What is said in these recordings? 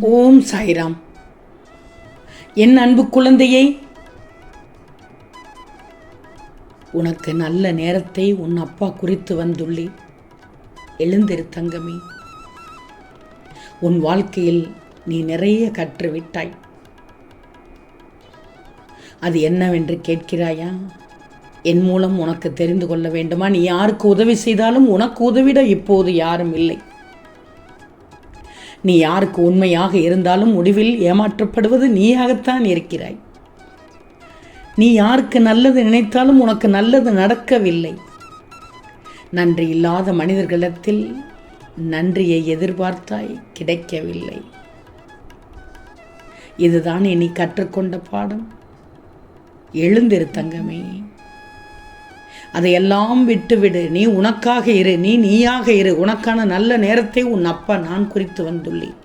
ஓம் சாய்ராம். என் அன்பு குழந்தையை உனக்கு நல்ல நேரத்தை உன் அப்பா குறித்து வந்துள்ளி. எழுந்திரு தங்கமே. உன் வாழ்க்கையில் நீ நிறைய கற்றுவிட்டாய். அது என்னவென்று கேட்கிறாயா? என் மூலம் உனக்கு தெரிந்து கொள்ள வேண்டுமா? நீ யாருக்கு உதவி செய்தாலும் உனக்கு உதவிட இப்போது யாரும் இல்லை. நீ யாருக்கு உண்மையாக இருந்தாலும் முடிவில் ஏமாற்றப்படுவது நீயாகத்தான் இருக்கிறாய். நீ யாருக்கு நல்லது நினைத்தாலும் உனக்கு நல்லது நடக்கவில்லை. நன்றி இல்லாத மனிதர்களிடத்தில் நன்றியை எதிர்பார்த்தாய் கிடைக்கவில்லை. இதுதான் நீ கற்றுக்கொண்ட பாடம். எழுந்திரு தங்கமே. அதையெல்லாம் விட்டுவிடு. நீ உனக்காக இரு. நீ நீயாக இரு. உனக்கான நல்ல நேரத்தை உன் அப்பா நான் குறித்து வந்துள்ளேன்.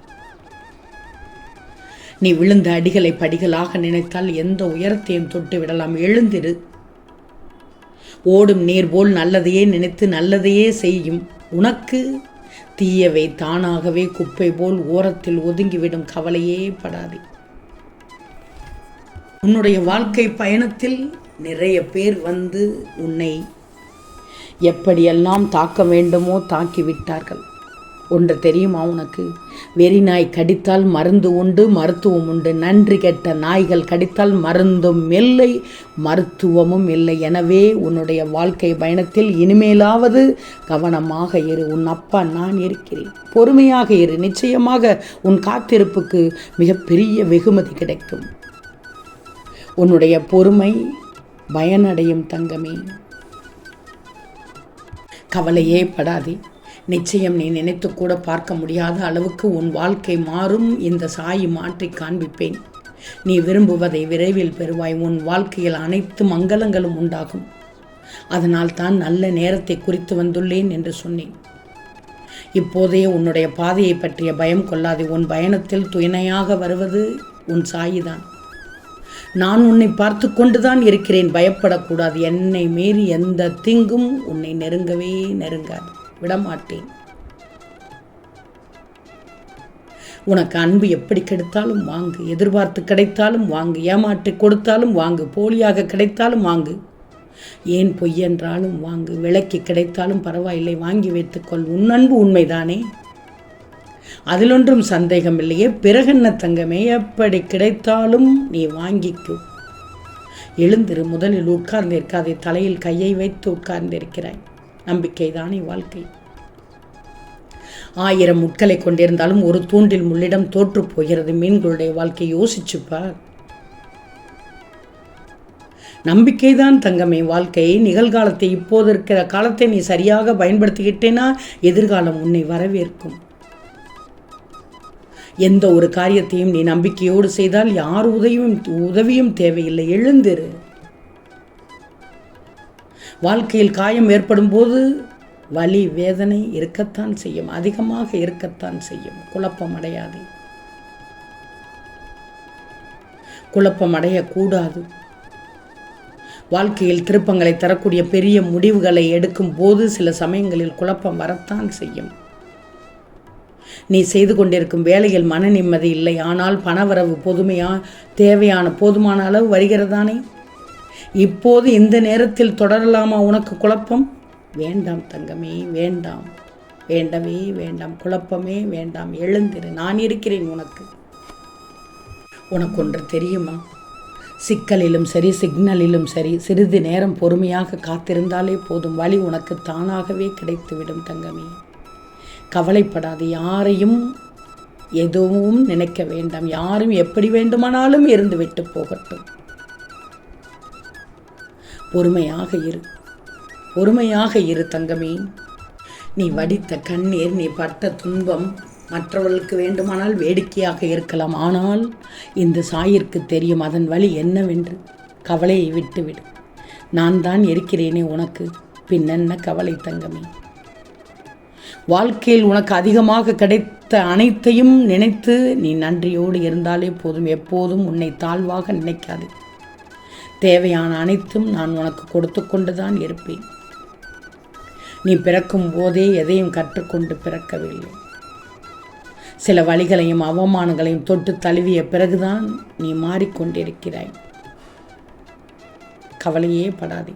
நீ விழுந்த அடிகளை படிகளாக நினைத்தால் எந்த உயரத்தையும் தொட்டு விடலாம். எழுந்திரு. ஓடும் நீர் போல் நல்லதையே நினைத்து நல்லதையே செய்யும். உனக்கு தீயவை தானாகவே குப்பை போல் ஓரத்தில் ஒதுங்கிவிடும். கவலையே படாதே. உன்னுடைய வாழ்க்கை பயணத்தில் நிறைய பேர் வந்து உன்னை எப்படியெல்லாம் தாக்க வேண்டுமோ தாக்கி விட்டார்கள். ஒன்று தெரியுமா உனக்கு? வெறி நாய் கடித்தால் மருந்து உண்டு மருத்துவம் உண்டு. நன்றி கெட்ட நாய்கள் கடித்தால் மருந்தும் இல்லை மருத்துவமும் இல்லை. எனவே உன்னுடைய வாழ்க்கை பயணத்தில் இனிமேலாவது கவனமாக இரு. உன் அப்பா நான் இருக்கிறேன். பொறுமையாக இரு. நிச்சயமாக உன் காத்திருப்புக்கு மிகப்பெரிய வெகுமதி கிடைக்கும். உன்னுடைய பொறுமை பயனடையும் தங்கமே. கவலையே படாதே. நிச்சயம் நீ நினைத்து கூட பார்க்க முடியாத அளவுக்கு உன் வாழ்க்கை மாறும் இந்த சாயி மாற்றி காண்பிப்பேன். நீ விரும்புவதை விரைவில் பெறுவாய். உன் வாழ்க்கையில் அனைத்து மங்களங்களும் உண்டாகும். அதனால் தான் நல்ல நேரத்தை குறித்து வந்துள்ளேன் என்று சொன்னேன். இப்போதே உன்னுடைய பாதையை பற்றிய பயம் கொள்ளாதே. உன் பயணத்தில் துணையாக வருவது உன் சாயிதான். நான் உன்னை பார்த்து கொண்டுதான் இருக்கிறேன். பயப்படக்கூடாது. என்னை மீறி எந்த தீங்கும் உன்னை நெருங்கவே நெருங்காது. விடமாட்டேன். உனக்கு அன்பு எப்படி கிடைத்தாலும் வாங்கு. எதிர்பார்த்து கிடைத்தாலும் வாங்கு. ஏமாற்றி கொடுத்தாலும் வாங்கு. போலியாக கிடைத்தாலும் வாங்கு. ஏன் பொய் என்றாலும் வாங்கு. விலைக்கு கிடைத்தாலும் பரவாயில்லை. வாங்கி வைத்துக்கொள் உன் அன்பு உண்மைதானே? அதிலொன்றும் சந்தேகம் இல்லையே பிறகென்ன தங்கமே? எப்படி கிடைத்தாலும் நீ வாங்கிக்கோ. எழுந்திரு முதலில் உட்கார்ந்திருக்காதே. தலையில் கையை வைத்து உட்கார்ந்திருக்கிறாய். நம்பிக்கைதானே வாழ்க்கை. ஆயிரம் முட்களை கொண்டிருந்தாலும் ஒரு தூண்டில் முள்ளிடம் தோற்று போகிறது. மீன்களுடைய வாழ்க்கை யோசிச்சுப்பார் நம்பிக்கைதான் தங்கமே வாழ்க்கை. நிகழ்காலத்தை இப்போது இருக்கிற காலத்தை நீ சரியாக பயன்படுத்திக்கிட்டேனா? எதிர்காலம் உன்னை வரவேற்கும். எந்த ஒரு காரியத்தையும் நீ நம்பிக்கையோடு செய்தால் யார் உதவியும் உதவியும் தேவையில்லை. எழுந்திரு. வாழ்க்கையில் காயம் ஏற்படும் போது வலி வேதனை இருக்கத்தான் செய்யும். அதிகமாக இருக்கத்தான் செய்யும். குழப்பம் அடையாதே குழப்பம் அடையக்கூடாது வாழ்க்கையில் திருப்பங்களை தரக்கூடிய பெரிய முடிவுகளை எடுக்கும் போது சில சமயங்களில் குழப்பம் வரத்தான் செய்யும். நீ செய்து கொண்டிருக்கும் வேலையில் மன நிம்மதி இல்லை. ஆனால் பணவரவு பொதுமையா தேவையான போதுமான அளவு வருகிறதானே? இப்போது இந்த நேரத்தில் தொடரலாமா உனக்கு குழப்பம்? வேண்டாம் தங்கமே வேண்டாம். வேண்டவே வேண்டாம் குழப்பமே வேண்டாம். எழுந்திரு நான் இருக்கிறேன் உனக்கு. உனக்கு ஒன்று தெரியுமா? சிக்கலிலும் சரி சிக்னலிலும் சரி சிறிது நேரம் பொறுமையாக காத்திருந்தாலே போதும். வழி உனக்கு தானாகவே கிடைத்துவிடும் தங்கமே. கவலைப்படாது. யாரையும் எதுவும் நினைக்க வேண்டாம். யாரும் எப்படி வேண்டுமானாலும் இருந்து விட்டு போகட்டும். பொறுமையாக இரு. பொறுமையாக இரு தங்கமே. நீ வடித்த கண்ணீர் நீ பட்ட துன்பம் மற்றவர்களுக்கு வேண்டுமானால் வேடிக்கையாக இருக்கலாம். ஆனால் இந்த சாயிற்கு தெரியும் அதன் வழி என்னவென்று. கவலையை விட்டுவிடு. நான் தான் இருக்கிறேனே உனக்கு. பின்னென்ன கவலை தங்கமே. வாழ்க்கையில் உனக்கு அதிகமாக கிடைத்த அனைத்தையும் நினைத்து நீ நன்றியோடு இருந்தாலே போதும். எப்போதும் உன்னை தாழ்வாக நினைக்காது. தேவையான அனைத்தும் நான் உனக்கு கொடுத்து கொண்டுதான் இருப்பேன். நீ பிறக்கும் போதே எதையும் கற்றுக்கொண்டு பிறக்கவில்லை. சில வழிகளையும் அவமானங்களையும் தொட்டு தழுவிய பிறகுதான் நீ மாறிக்கொண்டிருக்கிறாய். கவலையே படாதே.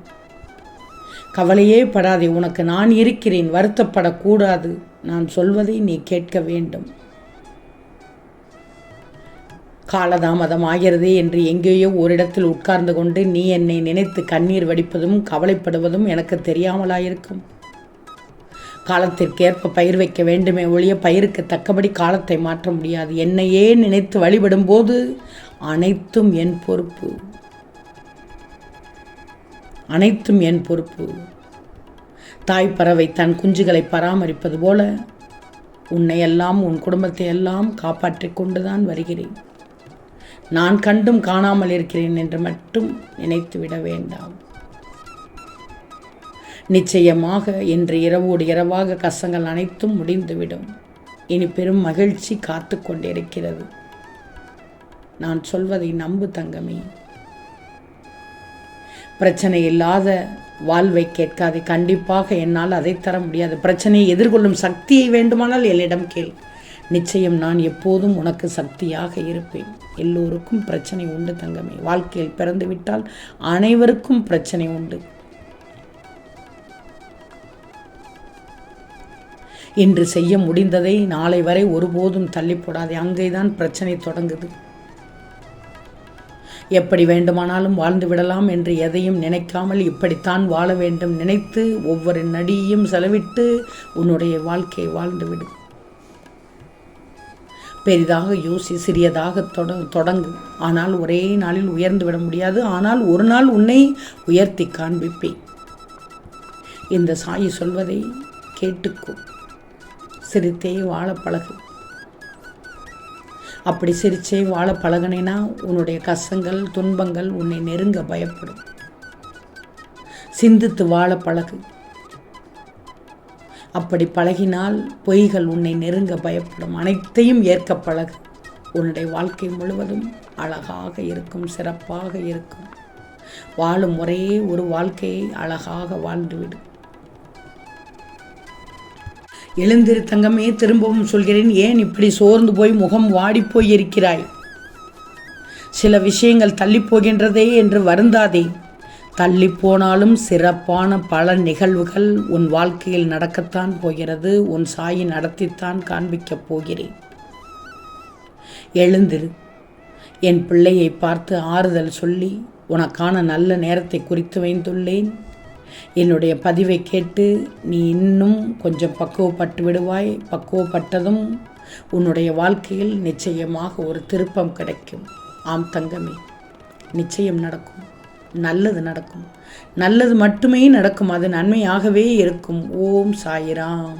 கவலையே படாதே உனக்கு நான் இருக்கிறேன் வருத்தப்படக்கூடாது. நான் சொல்வதை நீ கேட்க வேண்டும். காலதாமதம் ஆகிறதே என்று எங்கேயோ ஓரிடத்தில் உட்கார்ந்து கொண்டு நீ என்னை நினைத்து கண்ணீர் வடிப்பதும் கவலைப்படுவதும் எனக்கு தெரியாமலாயிருக்கும். காலத்திற்கேற்ப பயிர் வைக்க வேண்டுமே ஒழிய பயிருக்கு தக்கபடி காலத்தை மாற்ற முடியாது. என்னையே நினைத்து வழிபடும் போது அனைத்தும் என் பொறுப்பு. அனைத்தும் என் பொறுப்பு. தாய் பறவை தன் குஞ்சுகளை பராமரிப்பது போல உன்னை எல்லாம் உன் குடும்பத்தை எல்லாம் காப்பாற்றிக் கொண்டுதான் வருகிறேன். நான் கண்டும் காணாமல் இருக்கிறேன் என்று மட்டும் நினைத்து விட வேண்டாம். நிச்சயமாக இன்று இரவோடு இரவாக கசங்கள் அனைத்தும் முடிந்துவிடும். இனி பெரும் மகிழ்ச்சி காத்து கொண்டிருக்கிறது. நான் சொல்வதை நம்பு தங்கமே. பிரச்சனை இல்லாத வாழ்வை கேட்காதே. கண்டிப்பாக என்னால் அதை தர முடியாது. பிரச்சனையை எதிர்கொள்ளும் சக்தியை வேண்டுமானால் என்னிடம் கேள். நிச்சயம் நான் எப்போதும் உனக்கு சக்தியாக இருப்பேன். எல்லோருக்கும் பிரச்சனை உண்டு தங்கமே. வாழ்க்கையில் பிறந்து விட்டால் அனைவருக்கும் பிரச்சனை உண்டு. இன்று செய்ய முடிந்ததை நாளை வரை ஒருபோதும் தள்ளி போடாதே அங்கேதான் பிரச்சனை தொடங்குது. எப்படி வேண்டுமானாலும் வாழ்ந்து விடலாம் என்று எதையும் நினைக்காமல் இப்படித்தான் வாழ வேண்டும் நினைத்து ஒவ்வொரு நடியையும் செலவிட்டு உன்னுடைய வாழ்க்கையை வாழ்ந்துவிடு பெரிதாக யோசி சிறியதாக தொட தொடங்கு. ஆனால் ஒரே நாளில் உயர்ந்து விட முடியாது. ஆனால் ஒரு நாள் உன்னை உயர்த்தி காண்பிப்பேன். இந்த சாயி சொல்வதை கேட்டுக்கோ சிரித்தே வாழ பழகு. அப்படி சிரிச்சே வாழ பழகினேனா உன்னுடைய கஷ்டங்கள் துன்பங்கள் உன்னை நெருங்க பயப்படும். சிந்தித்து வாழ பழகு. அப்படி பழகினால் பொய்கள் உன்னை நெருங்க பயப்படும். அனைத்தையும் ஏற்க பழகு. உன்னுடைய வாழ்க்கை முழுவதும் அழகாக இருக்கும் சிறப்பாக இருக்கும். வாழும் ஒரே ஒரு வாழ்க்கையை அழகாக வாழ்ந்துவிடும் எழுந்திரு தங்கமே திரும்பவும் சொல்கிறேன் ஏன் இப்படி சோர்ந்து போய் முகம் வாடிப்போய் இருக்கிறாய் சில விஷயங்கள் தள்ளி போகின்றதே என்று வருந்தாதே. தள்ளி போனாலும் சிறப்பான பல நிகழ்வுகள் உன் வாழ்க்கையில் நடக்கத்தான் போகிறது உன் சாயி நடத்தித்தான் காண்பிக்கப் போகிறேன். எழுந்திரு. என் பிள்ளையை பார்த்து ஆறுதல் சொல்லி உனக்கான நல்ல நேரத்தை குறித்து வைத்துள்ளேன். என்னுடைய பதிவை கேட்டு நீ இன்னும் கொஞ்சம் பக்குவப்பட்டு விடுவாய். பக்குவப்பட்டதும் உன்னுடைய வாழ்க்கையில் நிச்சயமாக ஒரு திருப்பம் கிடைக்கும். ஆம் தங்கமே நிச்சயம் நடக்கும். நல்லது நடக்கும். நல்லது மட்டுமே நடக்கும். அது நன்மையாகவே இருக்கும். ஓம் சாயிராம்.